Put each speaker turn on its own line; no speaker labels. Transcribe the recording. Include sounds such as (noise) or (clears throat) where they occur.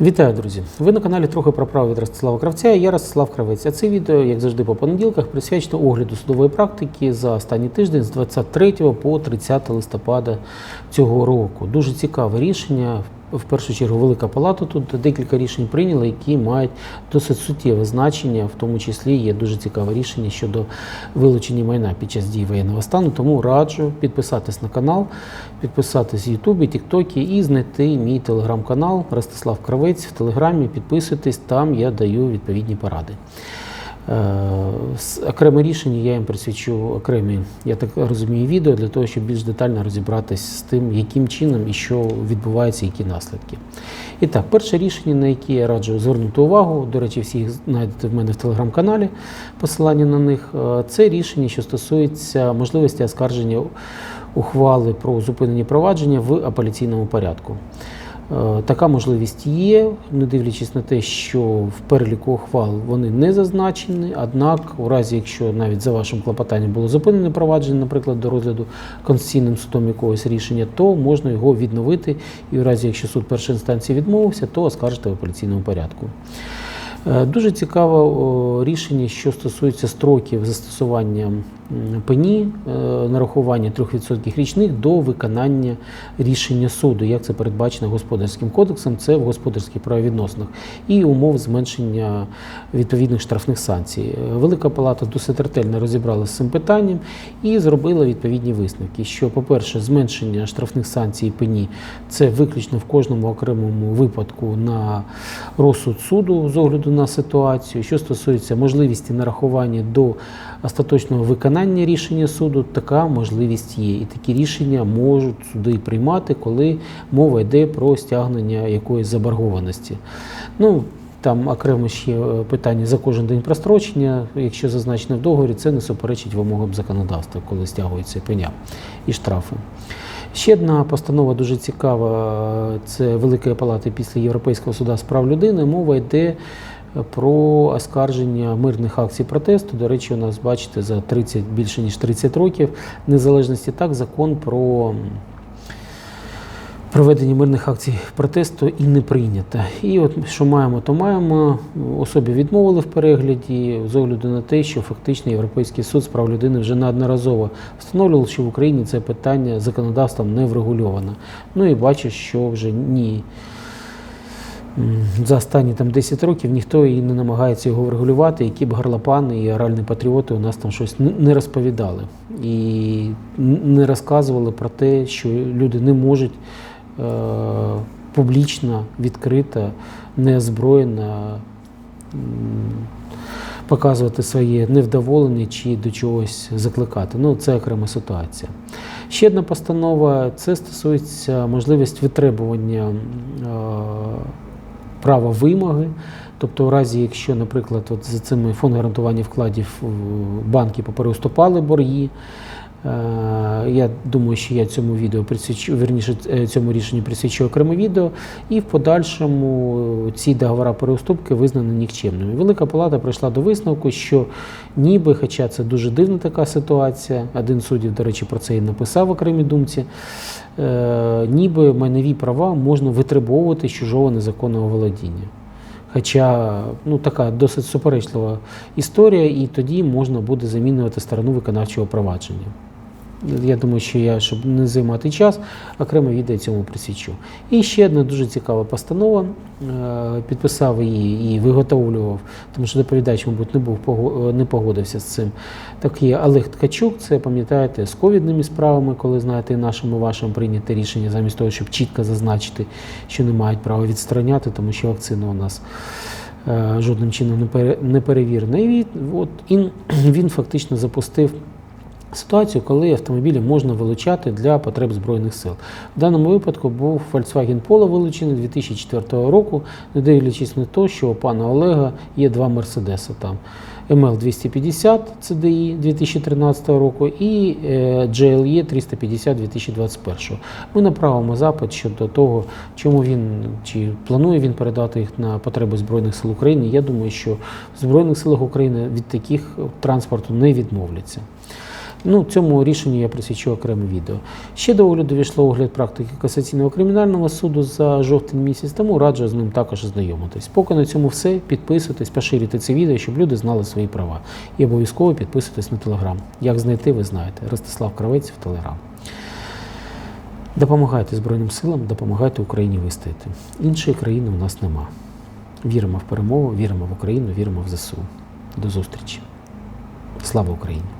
Вітаю, друзі! Ви на каналі трохи про право від Ростислава Кравця. Я Ростислав Кравець. А це відео, як завжди, по понеділках присвячено огляду судової практики за останній тиждень з 23 по 30 листопада цього року. Дуже цікаве рішення. В першу чергу, Велика Палата тут декілька рішень прийняла, які мають досить суттєве значення, в тому числі є дуже цікаве рішення щодо вилучення майна під час дії воєнного стану. Тому раджу підписатись на канал, підписатись в Ютубі, Тіктокі і знайти мій телеграм-канал Ростислав Кравець в Телеграмі. Підписуйтесь, там я даю відповідні поради. Е, Окреме рішення я їм присвячу окремі, я так розумію, відео для того, щоб більш детально розібратись з тим, яким чином і що відбувається, які наслідки. І так, перше рішення, на яке я раджу звернути увагу, до речі, всі їх знайдете в мене в телеграм-каналі, посилання на них. е, Це рішення, що стосується можливості оскарження ухвали про зупинення провадження в апеляційному порядку. Е, Така можливість є, не дивлячись на те, що в переліку ухвал вони не зазначені. Однак, у разі, якщо навіть за вашим клопотанням було зупинене провадження, наприклад, до розгляду конституційним судом якогось рішення, то можна його відновити. І у разі, якщо суд першої інстанції відмовився, то оскаржити в апеляційному порядку. Е, Дуже цікаве рішення, що стосується строків застосування пені, е, нарахування 3% річних до виконання рішення суду, як це передбачено господарським кодексом, це в господарських правовідносинах, і умов зменшення відповідних штрафних санкцій. Е, Велика Палата досить ретельно розібралася з цим питанням і зробила відповідні висновки. Що, по-перше, зменшення штрафних санкцій пені це виключно в кожному окремому випадку на розсуд суду з огляду на ситуацію. Що стосується можливості нарахування до остаточного виконання рішення суду, така можливість є. І такі рішення можуть суди приймати, коли мова йде про стягнення якоїсь заборгованості. Ну, там окремо ще е, питання за кожен день прострочення. Якщо зазначено в договорі, це не суперечить вимогам законодавства, коли стягується пеня і штрафи. Ще одна постанова дуже цікава. Це Великої палати після Європейського суда з прав людини. Мова йде про оскарження мирних акцій протесту. До речі, у нас, бачите, за 30, більше ніж 30 років незалежності так закон про проведення мирних акцій протесту і не прийнято. І от що маємо, то маємо. Особі відмовили в перегляді з огляду на те, що фактично Європейський суд з прав людини вже неодноразово встановлював, що в Україні це питання законодавством не врегульовано. Ну і бачу, що вже ні. За останні там 10 років ніхто і не намагається його врегулювати, які б гарлопани і оральні патріоти у нас там щось не- розповідали і не розказували про те, що люди не можуть е, публічно, відкрито, неозброєно показувати своє невдоволення чи до чогось закликати. Ну, це окрема ситуація. Ще одна постанова це стосується можливості витребування е, права вимоги. Тобто, у разі, якщо, наприклад, от за цими фонд гарантування вкладів е, банки попереуступали борги, Я думаю, що я цьому відео присвячу, верніше е, цьому рішенню присвячу окреме відео, і в подальшому е, ці договори переуступки визнані нікчемними. Велика Палата прийшла до висновку, що ніби, хоча це дуже дивна така ситуація, один суддів, до речі, про це і написав в окремій думці, е, ніби майнові права можна витребовувати з чужого незаконного володіння. Хоча ну, така досить суперечлива історія, і тоді можна буде замінювати сторону виконавчого провадження. Я думаю, що я, щоб не займати час, окремо відео цьому присвячу. І ще одна дуже цікава постанова. Е, Підписав її і виготовлював, тому що доповідач, мабуть, не був пого- не погодився з цим. Так є Олег Ткачук, це пам'ятаєте, з ковідними справами, коли знаєте, і нашим і вашим прийняте рішення, замість того, щоб чітко зазначити, що не мають права відстраняти, тому що вакцина у нас е, жодним чином не пере- перевірена. І от, (clears throat) він фактично запустив ситуацію, коли автомобілі можна вилучати для потреб Збройних сил. В даному випадку був Volkswagen Polo вилучений 2004 року, не дивлячись на те, що у пана Олега є два Мерседеси там. ML 250 CDI 2013 року і GLE 350 2021. Ми направимо запит щодо того, чому він чи планує він передати їх на потреби Збройних сил України. Я думаю, що в Збройних силах України від таких транспорту не відмовляться. Ну, цьому рішенню я присвячу окреме відео. Ще до огляду війшло огляд практики касаційного кримінального суду за жовтень місяць, тому раджу з ним також ознайомитись. Поки на цьому все. Підписуйтесь, поширюйте це відео, щоб люди знали свої права. І обов'язково підписуйтесь на телеграм. Як знайти, ви знаєте. Ростислав Кравець в телеграм. Допомагайте Збройним силам, допомагайте Україні вистояти. Іншої країни у нас нема. Віримо в перемогу, віримо в Україну, віримо в ЗСУ. До зустрічі. Слава Україні!